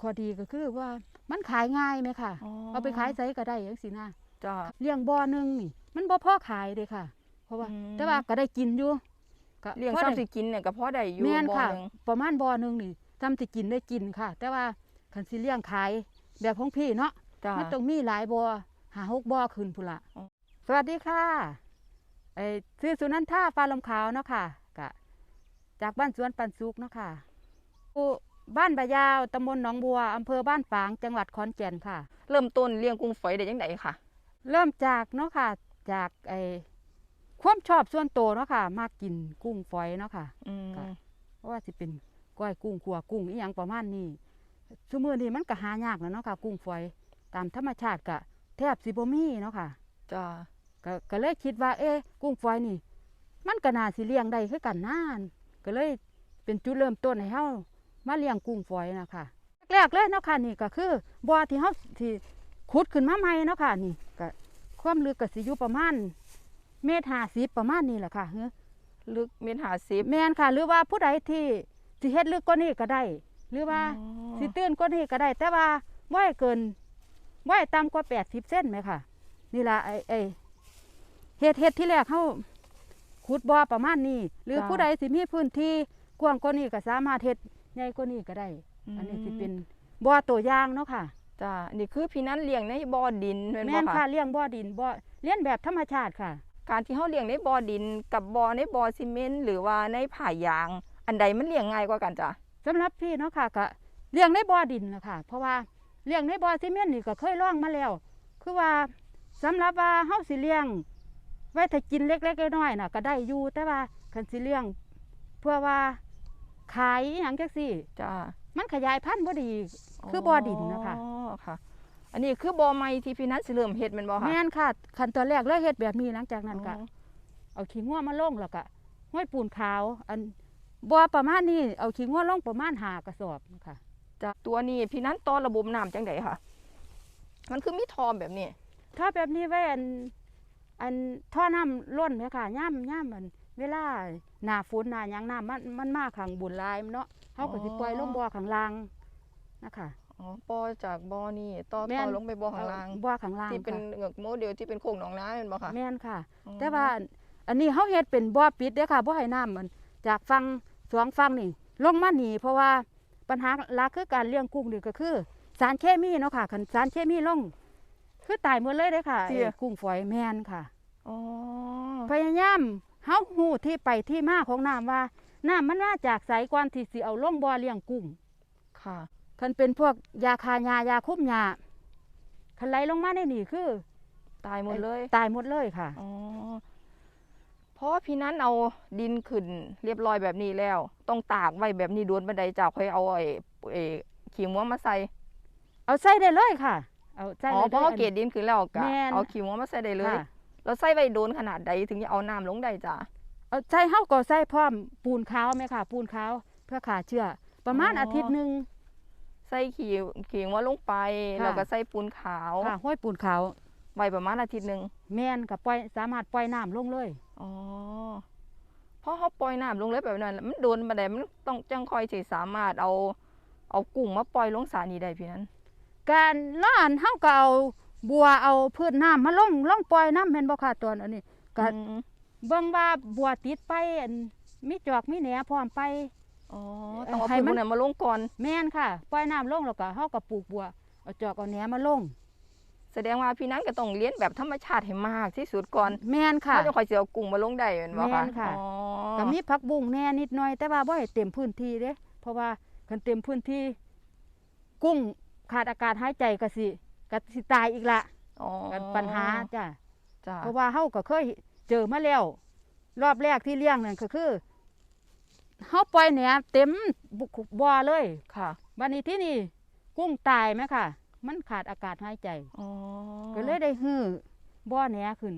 ข้อดีก็คือว่ามันขายง่ายไหมค่ะอ๋อเอาไปขายไสก็ได้จังซี่นะจ้าเลี้ยงบ่อหนึงนี่ มันบ่พอขายเด้ค่ะ เพราะว่าอืมแต่ว่าก็ได้กินอยู่ก็เลี้ยงพอซ้ำได้สิกินเนี่ยก็พอได้อยู่แม่นบ่ค่ะหนึงประมาณบ่อหนึงนี่จำสิกินได้กินค่ะ แต่ว่าคันสิเลี้ยงขายแบบของพี่เนาะจ้ามันต้องมีหลายบ่อหาหกบ่อขึ้นพุ่นละอ๋อสวัสดีค่ะไอ้ซื้อสุนันท่าฟ้าลมขาวเนาะค่ะกะจากบ้านสวนปันสุกเนาะค่ะอยู่ บ้านบะยาวตำบลหนองบัวอำเภอบ้านฝางจังหวัดขอนแก่นค่ะ เริ่มต้นเลี้ยงกุ้งฝอยได้จังไดค่ะ เริ่มจากเนาะค่ะ จากไอ้ความชอบส่วนตัวเนาะค่ะ มากกินกุ้งฝอยเนาะค่ะอืมค่ะเพราะว่าสิเป็นก้อยกุ้งขัวกุ้งอีหยังประมาณนี้ซุมื้อนี้มันก็หายากแล้วเนาะค่ะ กุ้งฝอยตามธรรมชาติก็แทบสิบ่มีเนาะค่ะ จ้าก็ก็เลยคิดว่า เอ๊ะกุ้งฝอยนี่ มันก็น่าสิเลี้ยงได้คือกันนาน ก็เลยเป็นจุดเริ่มต้นให้เฮา มาเลี้ยงกุ้งฝอยนะคะแรกๆเลยเนาะค่ะนี่ก็คือบ่อที่เฮาที่ขุดขึ้นมาใหม่เนาะค่ะนี่ก็ความลึกก็สิอยู่ประมาณเมตรห้าสิบประมาณนี้แหละค่ะเฮ้อลึกเมตรห้าสิบแม่นค่ะ หรือว่าผู้ใดที่สิเฮ็ดลึกกว่านี้ก็ได้ หรือว่าสิตื้นกว่านี้ก็ได้ แต่ว่าบ่ให้เกินบ่ให้ต่ำกว่า80เซนไหมค่ะ นี่ล่ะไอ้ไอ้เฮ็ดเฮ็ดที่แรกเฮาขุดบ่อประมาณนี้ หรือผู้ใดสิมีพื้นที่กว้างกว่านี้ก็สามารถเฮ็ด ใหญ่กว่านี้ก็ได้ อันนี้สิเป็นบ่อตัวอย่างเนาะค่ะจ้านี่คือพี่นั้นเลี้ยงในบ่อดินเป็นแม่บ่นค่ะค่ะเลี้ยงบ่อดินบ่อเลี้ยงแบบธรรมชาติค่ะ การที่เขาเลี้ยงในบ่อดิน กับบ่อในบ่อซีเมนต์หรือว่าในผายาง อันใดมันเลี้ยงง่ายกว่ากันจ้ะสำหรับพี่เนาะค่ะก็เลี้ยงในบ่อดินนะคะเพราะว่าเลี้ยงในบ่อซีเมนต์นี่ก็เคยลองมาแล้ว คือว่าสำหรับว่าเฮาสิเลี้ยง ไว้ถ้ากินเล็กๆน้อยๆน่ะก็ได้อยู่แต่ว่าคันสิเลี้ยง เพื่อว่า ขายอหย่างจังซี่ จ้ามันขยายพันธุ์บ่ดี คือบ่อดินนะคะ อ๋อค่ะ อันนี้คือบ่อใหม่ที่พี่นั้นสิเริ่มเฮ็ดแมันบ่ค่ะแม่นค่ะขั้นตอนแรกเลยเฮ็ดแบบนี้หลังจากนั้นก็ อ๋อเอาขี้งัวมาลงแล้วก็ห้อยปูนขาว อันบ่อประมาณนี้เอาขี้งัวลงประมาณหากระสอบนะคะจ้ะตัวนี้พี่นั้นต่อระบบน้ำจังไดค่ะ มันคือมีทอมแบบนี้ ถ้าแบบนี้ไว้อัน อันท่อน้ำล้นไหมค่ะย่ำย่ำมัน เวลาหน้าฝนหน้าหยังน้ำมันมันมาขังบุญหลายเนาะเขาก็สิปล่อยลงบ่อข้างล่างนะคะ อ๋อปอจากบ่อนี่ต่อแม่ต่อน ลงไปบ่อข้างล่างเอบ่อข้างล่างที่เป็นค่ะเหงือกโมเดลที่เป็นโค้งหนองน้ำเป็นบ่ค่ะ แม่นค่ะ อ๋อ แต่ว่าอันนี้เขาเฮ็ดเป็นบ่อปิดเด้อค่ะบ่ให้น้ำมันจากฝั่งสองฝั่งนี่ลงมาหนีเพราะว่าปัญหาหลักคือการเลี้ยงกุ้งนี่ก็คือ สารเคมีเนาะค่ะคันสารเคมีลง คือตายหมดเลยเด้อค่ะไอ้กุ้งฝอยแม่นค่ะ อ๋อพยายาม เฮาหูที่ไปที่มาของน้ำว่า น้ำมันมาจากไสก่อนที่สิเอาลงบ่อเลี้ยงกุ้งค่ะคันเป็นพวกยาคายายาคุมยาคันไหลลงมาในนี่คือ ตายหมดเลย ตายหมดเลยค่ะอ๋อเพราะว่าพี่นั้นเอาดินขึ้นเรียบร้อยแบบนี้แล้ว ต้องตากไว้แบบนี้โดวนบันไดจากค่อยเอาไอ้ไอ้ขี้ม้วมาใส่ เอาใส่ได้เลยค่ะ เอาใส่อ๋อได้เพราะเขาเกตดินขึ้นแล้วก็แม่นเอาขี้ม้วมาใส่ได้เลย ค่ะแล้วใส่ไว้โดนขนาดใดถึงจะเอาน้ำลงได้จ้ะเอาใส่เฮาก็ใส่พร้อมปูนขาวไหมค่ะ ปูนขาวเพื่อขาเชื้อประมาณอ๋อออาทิตย์หนึ่งใส่ขี้ขี้ม้วลงไปค่ะแล้วก็ใส่ปูนขาวค่ะห้อยปูนขาวไว้ประมาณอาทิตย์หนึ่งแม่นกับปล่อยสามารถปล่อยน้ำลงเลยอ๋อเพราะเขาปล่อยน้ำลงเลยแบบนั้นมันโดนบันไดมันต้องจังคอยสิสามารถเอาเอากุ้งมาปล่อยลงสานี้ได้พี่นั้น การล้านเฮาก็เอา บัวเอาพืชน้ำมาลงลงปล่อยน้ำแม่นบ่ค่ะตอนอันนี้ก็อืมเบิ่งว่าบัวติดไปอันมีจอกมีแหนพร้อมไปอ๋อต้องเอาให้พืชมัพวนกนั้นมาลงก่อนแม่นค่ะ ปล่อยน้ำลงแล้วก็เฮาก็ปลูกบัวเอาจอกเอาแหนมาลงแสดงว่าพี่นั้นก็ต้องเลี้ยงแบบธรรมชาติให้มากที่สุดก่อนแม่นค่ะเขาจะคอยสิเอากุ้งมาลงได้แม่นบ่แม่คะนค่ะอ๋อก็มีผักบุ้งแหน่นิดหน่อยแต่ว่าบ่ให้เต็มพื้นที่เด้เพราะว่าคันเต็มพื้นที่ กุ้งขาดอากาศหายใจก็สิ ก็สิตายอีกละอ๋อกันปัญหาจ้ะจ้ะเพราะว่าเฮาก็เคยเจอมาแล้ว รอบแรกที่เลี้ยงนั่นก็คือเฮาปล่อยแหนเต็มบุกบ่อเลยค่ะบัดนี้ที่นี่กุ้งตายไหมค่ะ มันขาดอากาศหายใจอ๋อก็เลยได้ฮื้อบ่อแหนขึ้น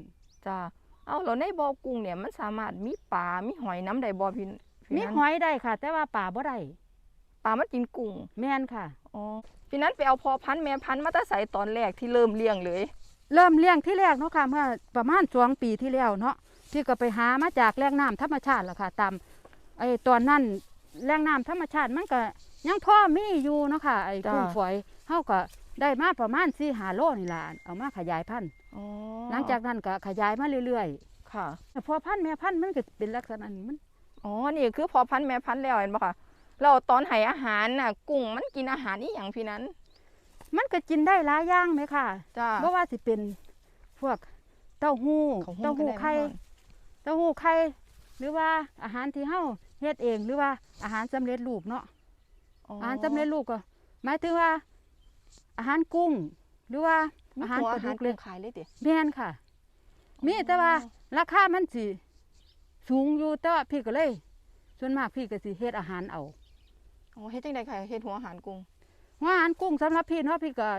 จ้ะเอาแล้วในบ่อกุ้งเนี่ยมันสามารถมีปลา มีหอยน้ำได้บ่พี่พี่มีนั้นหอยได้ค่ะ แต่ว่าป่าบ่ได้ปลามันกินกุ้งแม่นค่ะ อ๋อพี่นั้นไปเอาพอพันธุ์แม่พันธุ์มาแตาใส่ตอนแรกที่เริ่มเลี้ยงเลย เริ่มเลี้ยงที่แรกเนาะค่ะเมื่อประมาณสองปีที่แล้วเนาะที่ก็ไปหามาจากแหล่งน้ำธรรมชาติแหละค่ะ ตามไอ้ตอนนั้นแหล่งน้ำธรรมชาติมันก็ยังพ่อมีอยู่เนาะค่ะไอ้จ้า กุ้งฝอยเฮาก็ได้มาประมาณ4-5โลนี่ล่ะเอามาขยายพันธุ์อ๋อหลังจากนั้นก็ขยายมาเรื่อยค่ะๆแต่พอพันธุ์แม่พันธุ์มันก็เป็นลักษณะนี้มัน อ๋อ นี่คือพอพันธุ์แม่พันธุ์แล้วเห็นปะคะ เราตอนให้อาหารน่ะ กุ้งมันกินอาหารนี่อย่างพี่นั้น มันก็กินได้หลายอย่างไหมค่ะจ้า เพราะว่าสิเป็นพวกเต้าหู้ของเต้าหู้ก็ด้ไข่แน่นอนเต้าหู้ไข่หรือว่าอาหารที่เฮาเฮ็ดเองหรือว่าอาหารสำเร็จรูปเนาะ อาหารสำเร็จรูปก็หมายถึงว่า อาหารกุ้ง หรือว่ามีอาหารตัวปลาอาหารดุกเล็กุ้กงขายเลยติ แม่นค่ะ มีแต่ว่าราคามันสิสูงอยู่แต่ว่าพี่ก็เลย ส่วนมากพี่ก็สิเฮ็ดอาหารเอา อ๋อเฮ็ดจังได๋ค่ะเฮ็ดหัวอาหารกุ้งว่าอาหารกุ้งสำหรับพี่เนาะพี่ก็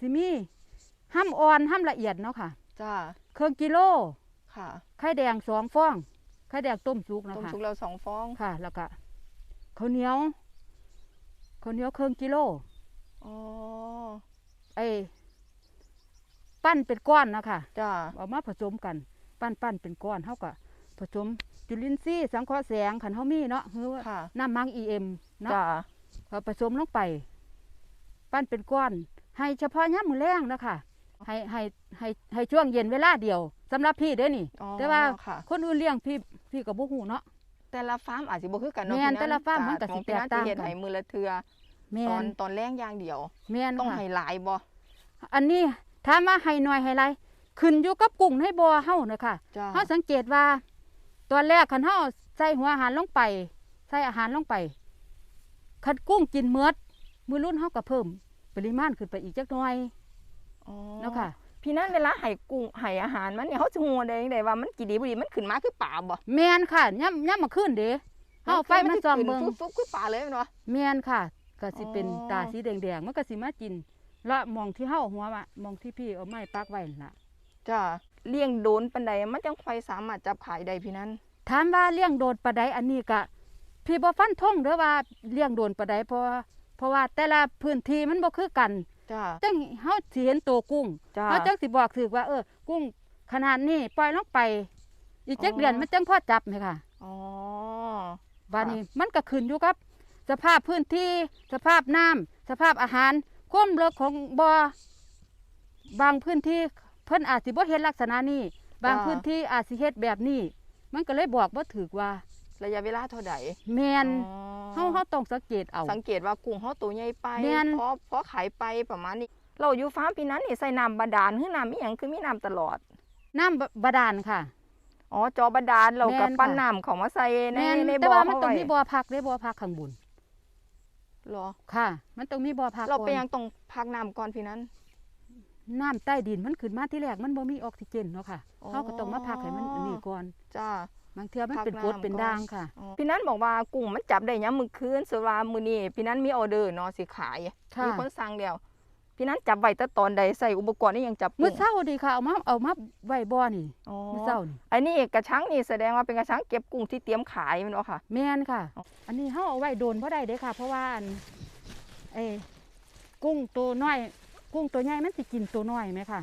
สิมีห้ำอ่อนห้ำละเอียดเนาะค่ะจ้าเครื่องกิโลค่ะไข่แดงสองฟองไข่แดงต้มสุกนะต้มคะชุกเราสองฟองค่ะ แล้วก็ข้าวเหนียวข้าวเหนียวเครื่องกิโลอ๋อไอ้ปั้นเป็นก้อนนะคะจ้าเอามาผสมกัน ปั้นปั้นเป็นก้อนเท่ากับผสม จุลินทรีย์สังเคราะห์แสงขันเฮามีเนาะคือว่าค่ะน้ำมังอีเอ็มเนาะจ้าเอาผสมลงไป ปั้นเป็นก้อน ให้เฉพาะย่ามมือแรงนะคะให้ให้ให้ให้ช่วงเย็นเวลาเดียวสำหรับพี่เด้อนี่ อ๋อแต่ว่าค่ะ คนอื่นเลี้ยงพี่พี่กับบุหูเนาะ แต่ละฟาร์มอาจสิบ่คือกันเนาะแม่นพี่แต่ละฟาร์มมันก็สิของพี่แตกต่างสิเฮ็ดกันให้มือละเทือแม่ตอนนตอนแรงอย่างเดียว แม่นต้องค่ะ ให้หลายบ่ อันนี้ถามว่าให้หน่อยให้ไรขึ้นอยู่กับกุ้งให้บ่อเฮาเนอะค่ะจ้า เฮาสังเกตว่า ตอนแรกคันเฮาใส่หัวอาหารลงไป ใส่อาหารลงไปคันกุ้งกินเมือดมือรุ่นเฮาก็เพิ่ม ปริมาณขึ้นไปอีกจักหน่อยอ๋อเนาะค่ะ พี่นั้นเวลาให้กุ้งให้อาหารมันเนี่ยเขาจะฮู้ได้จังไดว่ามันกี่ดีบ่ดีมันขึ้นมาคือปลาบ่แม่นค่ะย่ำย่ำมาขึ้นเด้เฮาเอาไฟมาส่องเบิ่งฟุบๆคือปลาเลยแม่นบ่แม่นค่ะ ก็สิเป็นอ๋อตาสีแดงๆมันก็สิมากิน และมองที่เฮาหัวว่ามองที่พี่เอาไม้ปักไว้นั่นล่ะจ้า เลี้ยงโดนปันใดมันจังค่อยสามารถจับขายได้พี่นั้นถามว่าเลี้ยงโดนปลาใดอันนี้ก็พี่บ่ฟันธงเด้อว่าเลี้ยงโดนปลาใดเพราะว่าเพราะว่าแต่ละพื้นที่มันบ่คือกันจ้าจังเฮาสิเห็นตัวกุ้งจ้าเฮาจังสิบอกถือว่าเออ กุ้งขนาดนี้ปล่อยลงไป อีกจักอ๋อเดือนมันจังพอจับไหมค่ะอ๋อบาดนี้มันก็ขึ้นอยู่กับ สภาพพื้นที่สภาพน้ำสภาพอาหารความเลิกของบ่อบางพื้นที่ เพิ่นอาจสิบ่เฮ็ดลักษณะนี้บางพื้นที่อาจสิเฮ็ดแบบนี้ มันก็เลยบอกบ่ถูกว่า ระยะเวลาเท่าใดแม่นอ๋อเฮาเฮาต้องสังเกตเอา สังเกตว่ากุ้งเฮาตัวใหญ่ไปแม่นพอพอขายไปประมาณนี้ เราอยู่ฟาร์มพี่นั้นนี่ใส่น้ำบาดาลคือน้ำอีหยังคือมีน้ำตลอด น้ำบาดาลค่ะ อ๋อจอบาดาลเรากับแม่นค่ะ ปั้นน้ำเขามาใส่ในแม่นในแต่บ่อว่ามันเขาต้องไว้มีบ่อพักได้บ่อพักข้างบนเหรอ ค่ะ มันต้องมีบ่อพักเราก่อนไปยังต้องพักน้ำก่อนพี่นั้น น้ำใต้ดินมันขึ้นมาที่แรกมันบ่มีออกซิเจนเนาะค่ะอ๋อ เขาก็ต้องมาพักให้มันอันนี้ก่อนจ้า บางเทื่อมันพักเป็นกรดน้ำเป็นก่อน ด่างค่ะ พี่นั้นบอกว่ากุ้งมันจับได้ยังมือคืนสว่ามือนี้พี่นั้นมีออเดอร์เนาะสิขายค่ะ มีคนสั่งแล้วพี่นั้นจับไว้แต่ตอนใดใส่อุปกรณ์นี่ยังจับมื้อกุ้งเช้าดีค่ะเอามาเอามาไว้บ่อนี่อ๋อมื้อเช้านี่อันนี้กระชังนี่แสดงว่าเป็นกระชังเก็บกุ้งที่เตรียมขายแมันเนาะค่ะ แม่นค่ะ อ๋ออันนี้เฮาเอาไว้โดนบ่ได้เด้ค่ะ เพราะว่าอันเอ้กุ้งตัวน้อย กุ้งตัวใหญ่มันสิกินตัวน้อยไหมค่ะ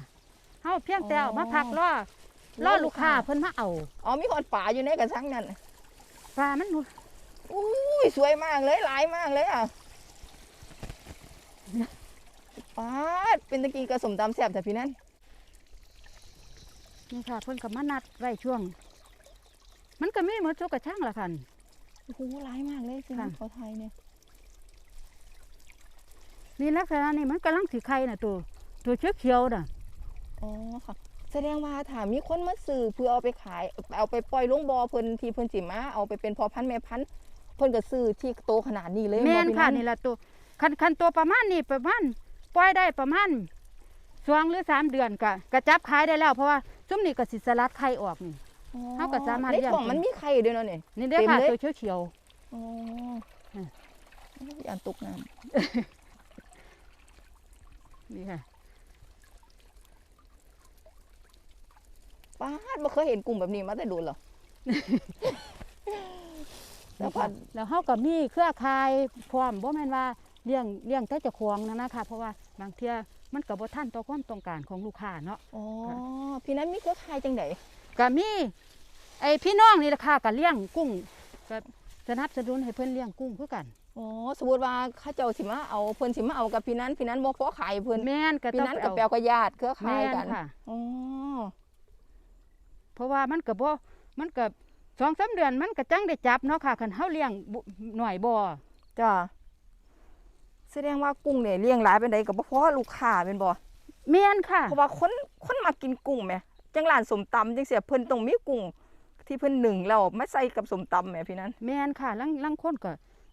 เฮาเพียงแต่เอามาพักรอรอลูกค้าเพิ่นมาเอาอ๋อมีคนป่าอยู่ในกระชังนั่นปลามันอุ้ยสวยมากเลยหลายมากเลยอะป้าดเป็นตะกี้กระสมตำแซ่บแต่พี่นั้นนี่ค่ะเพิ่นก็มานัดไว้ช่วง มันก็มีหมดทุกกระช่างละค่ะโอ้โหหลายมากเลยพี่นั้นค่ะเขาไทยเนี่ย นี่ลักษณะนี้มันกำลังสีไข่น่ะตัวตัวเขียวๆน่ะอ๋อค่ะ แสดงว่าถามมีคนมาซื้อเพื่อเอาไปขาย เอาไปปล่อยลงบ่อเพิ่นที่เพิ่นสิมาเอาไปเป็นพอพันธุ์แม่พันธุ์เพิ่นก็ซื้อที่โตขนาดนี้เลยแม่นบ่พี่ค่ะนี่ละตัวคันคันตัวประมาณนี้ประมาณปล่อยได้ประมาณสองหรือสามเดือนก็กระจับขายได้แล้วเพราะว่าซุ้มนี่ก็สิสลัดไข่ออกนี่อ๋อเขาก็สามารถในเลี้ยงท้องมันมีไข่ด้วยเนาะนี่นี่เด้อค่ะเต็มเลยตัวเขียวอ๋ออืมอย่าตกน้ๆ นี่ค่ะำป้าดบ่เคยเห็นกลุ่มแบบนี้มาแต่โดนหรอ แล้วนี่พัค่ะนแล้วเฮาก็มีเครือข่ายพร้อมบ่แม่นว่าเลี้ยงเลี้ยงแต่เจ้าของนะนะคะ เพราะว่าบางเที่ยมันก็บ่ทันต่อความต้องการของลูกค้าเนาะอ๋อค่ะพี่นั้นมีเครือข่ายจังไดก็มีไอ้พี่น้องนี่แหละค่ะก็เลี้ยงกุ้งก็สนับสนุนให้เพิ่นเลี้ยงกุ้งคือกัน อ๋อสมมุติว่าเขาเจ้าสิมาเอาเพิ่นสิมาเอากับพี่นั้นพี่นั้นบ่พอขายเพิ่นแม่นก็พี่ต้องนั้นไปกับเอาแปลกับญาติเครือข่าแม่ยนกันค่ะ อ๋อเพราะว่ามันก็บ่มันก็สองสามเดือนมันก็จังได้จับเนาะค่ะคันเฮาเลี้ยงบุหน่อยบ่จ้าแสดงว่ากุ้งเนี่ยเลี้ยงหลายเป็นใดก็บ่พอลูกค้าเป็นบ่แม่นค่ะ เพราะว่าคนคนมากินกุ้งแหมจังร้านสมตำจังเสียเพิ่นต้องมีกุ้งที่เพิ่นหนึ่งแล้วมาใส่กับสมตำแหมพี่นั้น แม่นค่ะลังลังคนก็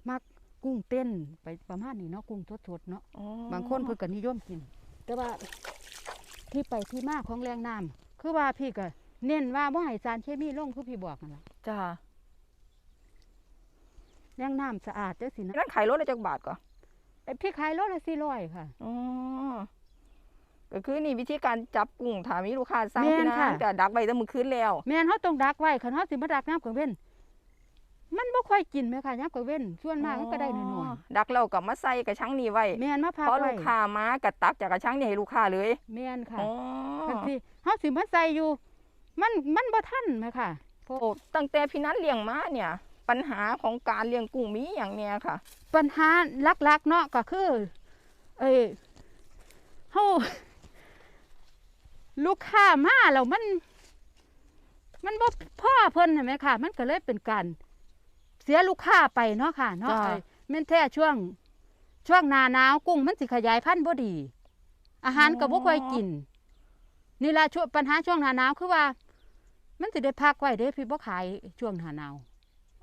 มัก กุ้งเต้นไปประมาณนี้เนาะกุ้งสดๆเนาะอ๋อบางคนเพิ่นก็นิยมกิน แต่ว่าที่ไปที่มาของแรงน้ำคือว่าพี่ก็เน้นว่าบ่ให้สารเคมีลงคือพี่บอกนั่นล่ะจ้าแรงน้ำสะอาดจังซี่นะนั่นขายรถละจักบาทก่อไอ้พี่ขายโลละ400ค่ะอ๋อก็คือนี่วิธีการจับกุ้งถ้ามีลูกค้าสั่งแม่นพี่นั้ค่ะนก็ดักไว้แต่มื้อคืนแล้ว แม่นเฮาต้องดักไว้คันเฮาสิมาดักน้ำกลางเว้นมันบ่ ค่อยกินแม่ค่ะยามกลางเว้นส่วนมากมันก็ได้น้อยดักแล้วก็มาใส่กระชังนี้ไว้ๆแม่นมาพักพอไว้ลูกค้ามาก็ตักจากกระชังนี้ให้ลูกค้าเลยแม่นค่ะอ๋อคันสิเฮาสิมาใส่อยู่ มันมันบ่ทันแม่ค่ะโอ้ตั้งแต่พี่นั้นเลี้ยงมาเนี่ย ปัญหาของการเลี้ยงกุ้งมีอย่างเนี้ยค่ะ ปัญหาหลักๆเนาะก็คือ เอ้ยเฮาลูกค้ามาแล้วมัน มันบ่พ่อเพิ่นเห็นไหมค่ะ มันก็เลยเป็นการ เสียลูกค้าไปเนาะค่ะเนาะจ้ะ ไอ้แม่นแท้ช่วง ช่วงหนาหนาวกุ้งมันสิขยายพันธุ์บ่ดี อาหารก็บ่ค่อยกิน นี่ล่ะช่วงปัญหาช่วงหนาหนาวคือว่า มันสิได้พักไว้เด้พี่บ่ขายช่วงหนาหนาว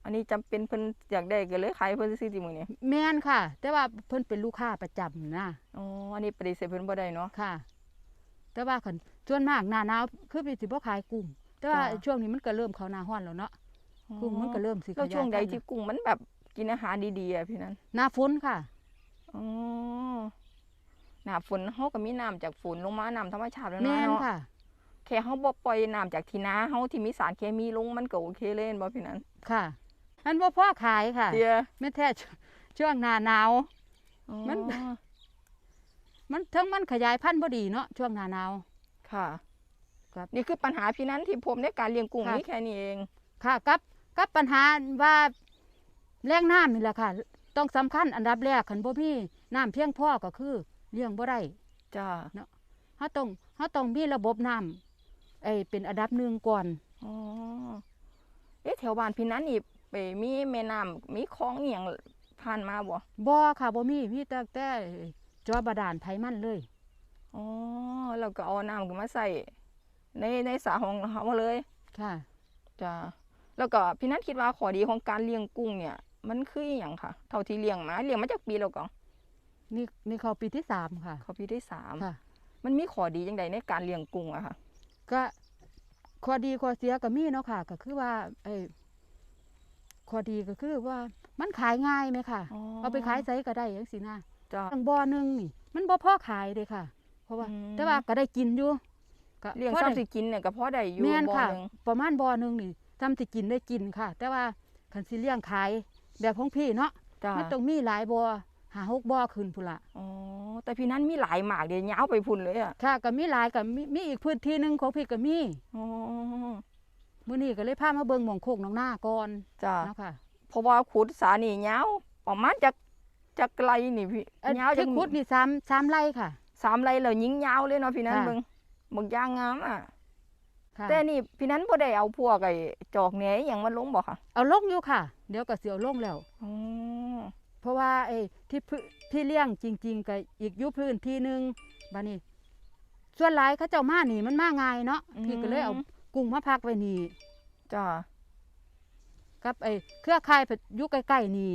อันนี้จำเป็นเพิ่นอยากได้ก็เลยขายเพิ่นซื้อติมื้อนี้แม่นค่ะ แต่ว่าเพิ่นเป็นลูกค้าประจำนะอ๋ออันนี้ปฏิเสธเพิ่นบ่ได้เนาะ ค่ะ แต่ว่าคันส่วนมากหน้าหนาวคือพี่สิบ่ขายกุ้งแต่ว่าจ้ะ ช่วงนี้มันก็เริ่มเข้าหน้าร้อนแล้วเนาะ กุ้งมันก็เริ่มสิขแล้วยายช่วงใดพันธุ์ที่กุ้งมันแบบกินอาหารดีๆอะพี่นั้นหน้าฝนค่ะอ๋อหน้าฝนเฮาก็มีน้ำจากฝนลงมาน้ำธรรมชาติแล้วแม่เนาะนเนาะค่ะแค่เฮาบ่ปล่อยน้ำจากที่นาเฮาที่มีสารเคมีลงมันก็โอเคเลยเห็นบ่พี่นั้นค่ะอันบ่พอขายค่ะเดียแม่นแท้ชช่วงหน้าหนาวมันอ๋อมันทั้งมันขยายพันธุ์บ่ดีเนาะช่วงหน้าหนาวค่ะครับนี่คือปัญหาพี่นั้นที่ผมในการเลี้ยงกุ้งค่ะนี่แค่นี้เอง ค่ะกับ กับปัญหาว่าแรงน้ำนี่แหละค่ะ ต้องสำคัญอันดับแรกคันบ่มีน้ำเพียงพอก็คือเลี้ยงบ่ได้จ้าเฮาต้องเฮาต้องมีระบบน้ำไอ้เป็นอันดับหนึ่งก่อน อ๋อ เอ๊ะแถวบ้านพี่นั้นนี่ไปมีแม่น้ำมีคลองอหย่างผ่านมาบ่บ่ค่ะบ่มีมีแต่แต่จอบาดาลไผมันเลย อ๋อแล้วก็เอาน้ำขึ้นมาใส่ในในสระของเขาเลย ค่ะ จ้า แล้วก็พี่นัทคิดว่าข้อดีของการเลี้ยงกุ้งเนี่ย มันคืออหย่างค่ะ เท่าที่เลี้ยงมาเลี้ยงมาจากปีแล้วก็นี่นี่เขาปีที่สามค่ะ เขาปีที่สามค่ะ มันมีข้อดีอย่างใดในการเลี้ยงกุ้งอะค่ะ ก็ข้อดีข้อเสียก็มีเนาะค่ะ ก็คือว่าไอ้ข้อดีก็คือว่ามันขายง่ายไหมค่ะ เอาไปขายไสก็ได้จังซี่นะจ้าทางบ่อหนึงนี่ มันบ่พอขายเด้ค่ะ เพราะว่าอืมแต่ว่าก็ได้กินอยู่ก็เลี้ยงพอซ้ำได้สิกินเนี่ยก็พอได้อยู่แม่นบ่ค่ะหนึงประมาณบ่อหนึงนี่ ทำสิกินได้กินค่ะ แต่ว่าคันสิเลี้ยงขายแบบของพี่เนาะจ้ามันต้องมีหลายบ่อหาหกบ่อขึ้นพุ่นละอ๋อแต่พี่นั้นมีหลายหมากเดี๋ยวยาวไปพุ่นเลยอะค่ะก็มีหลายก็มีมีอีกพื้นที่หนึงของพี่ก็มีอ๋อมื้อนี้ก็เลยพามาเบิ่งหม่องโคกหนองนาก่อนจ้าเนาะค่ะ เพราะว่าขุดสานี่ยาวประมาณจากจากไกลนี่พี่เอ่อยาวจาที่กขุดนี่สามสามไร่ค่ะ สามไรแล้วยิงยาวเลยเนาะพี่นั้นค่ะ เบิ่งบักยางงามอะ ค่ะแต่นี่พี่นั้นบ่ได้เอาพวกไอ้จอกแหนอหย่างมาลงบ่ค่ะเอาลงอยู่ค่ะ เดี๋ยวก็สิเอาลงแล้ว อ๋อเพราะว่าไอ้ที่พื้นที่เลี้ยงจริง ๆก็อีกอยู่พื้นที่หนึงบัดนี้ส่วนหลายเขาเจ้ามานี่มันมาง่ายเนาะพี่ก็เลยเอากุ้งมาพักไว้นี่จ้ากับไอ้เครือข่ายไปอยู่ใกล้ๆนี่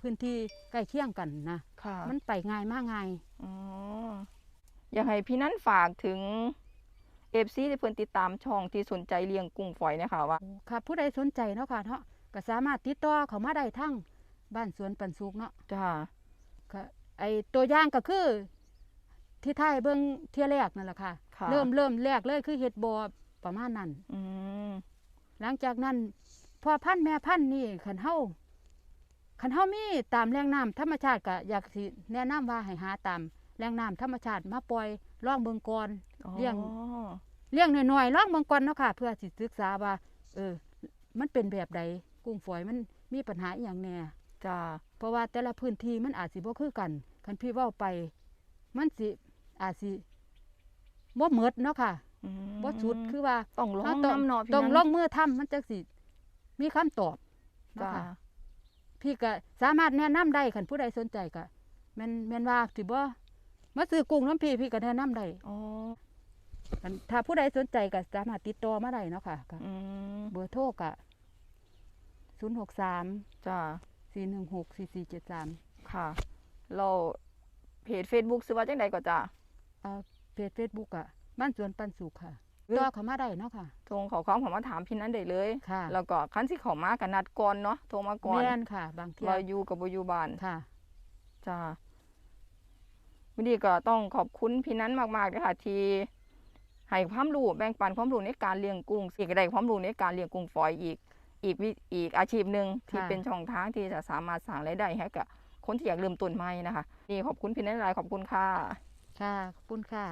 พื้นที่ใกล้เคียงกันนะค่ะมันไปง่ายมากง่าย อ๋ออยากให้พี่นั้นฝากถึง FC ที่เพิ่นติดตามช่องที่สนใจเลี้ยงกุ้งฝอยเนะคะว่า ค่ะ ผู้ใดสนใจเนาะค่ะเนาะก็สามารถติดต่อเขามาได้ทั้งบ้านสวนปันสุกเนาะจ้าก็ไอ้ตัวอย่างก็คือ ที่ไทยเบิ่งเที่ยแรกนั่นแหละค่ะ ค่ะ เริ่มเริ่มแรกเลยคือเฮ็ดบ่อประมาณนั้น อืมหลังจากนั้นพอพันธุ์แม่พันธุ์นี่คันเฮาคันเฮามีตามแหล่งน้ำธรรมชาติก็อยากสิแนะนำว่าให้หาตามแหล่งน้ำธรรมชาติมาปล่อยล่องเบิ่งก่อน เลี้ยงอ๋อเลี้ยงน้อยๆล่องเบิ่งก่อนเนาะค่ะ เพื่อสิศึกษาว่า เออ มันเป็นแบบใดกุ้งฝอยมันมีปัญหาอีหยังแหน่จ้าเพราะว่าแต่ละพื้นที่มันอาจสิบ่คือกันคันพี่เว้าไป มันสิอาจสิบ่หมดเนาะค่ะอืมบ่สุดคือว่าต้องลองเราต้องน้ำเนาะพี่ต้องนั้นลงมือทำมันจังสิมีคำตอบเนาะจ้าค่ะพี่ก็สามารถแนะนำได้คันผู้ใดสนใจก็แม่นแม่นว่าสิบ่มาซื้อกุ้งน้ำพี่พี่ก็แนะนำได้อ๋อ คันถ้าผู้ใดสนใจก็สามารถติดต่อมาได้เนาะค่ะก็อืมเบอร์โทรก็063จ้า416 4473ค่ะ เราเพจ Facebook ซื้อว่าจังใดก็จ้า เอ่อเพจ Facebook อะบ้านสวนปันสุขค่ะต่อเข้ามาได้เนาะค่ะ โทรขอความผมมาถามพี่นั้นได้เลย ค่ะแล้วก็คันสิเขามากันนัดก่อนเนาะโทรมาก่อนแม่นค่ะ บางเที่ยว่าอยู่กับบ่อยู่บ้าน ค่ะ จ้าวันนี้ก็ต้องขอบคุณพี่นั้นมากๆเลยค่ะ ที่ ให้ความรู้แบ่งปันความรู้ในการเลี้ยงกุ้งอีกได้ความรู้ในการเลี้ยงกุ้งฝอยอีก อีกอีกอาชีพหนึ่งที่เป็นช่องทางที่จะสามารถสร้างรายได้ให้กับคนที่อยากเริ่มต้นใหม่นะคะนี่ขอบคุณพี่นันลายขอบคุณค่ะค่ะขอบคุณค่ะ